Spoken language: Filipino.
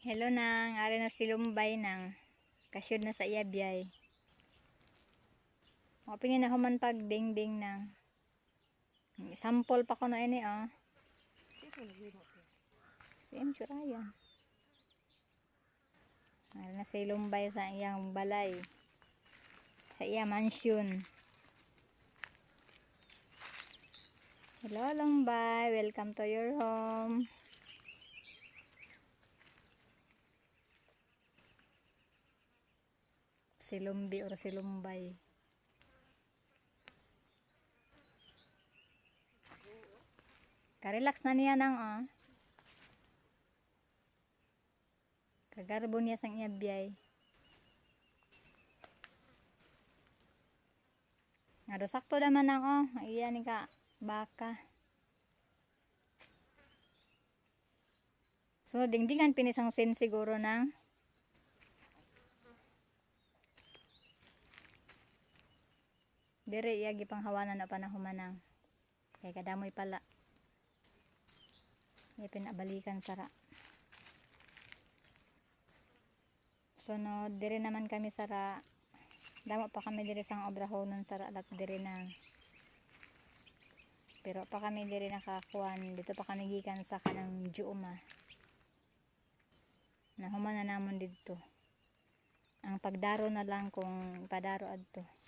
Hello nang, ari na si Lumbay nang. Kasyod na sa iyabiyay. Mga pininahuman pag ding ding nang. Sample pa ko na ini oh. Si M. Churayan. Ari na si sa iyang balay. Sa iya mansion. Hello Lumbay, welcome to your home. Si Lumbi or si Lumbay. Ka-relax na niya nang oh. Kagarbo niya sang iyabiyay. Nga do sakto naman nang oh. Iyan ni ka baka. So dingdingan pinisang sin siguro nang Dire iya gipang hawanan na panahumanang. Kay kadamoy pala. Iya pinabalikan sara. Sunod, dire naman kami sara. Damo pa kami dire sang obrahonon sara lat dire na. Pero pa kami dire nakakuan. Dito pa kami gikan sa kanang Juuma. Nahuman na namon dito. Ang pagdaro na lang kung padaro adto.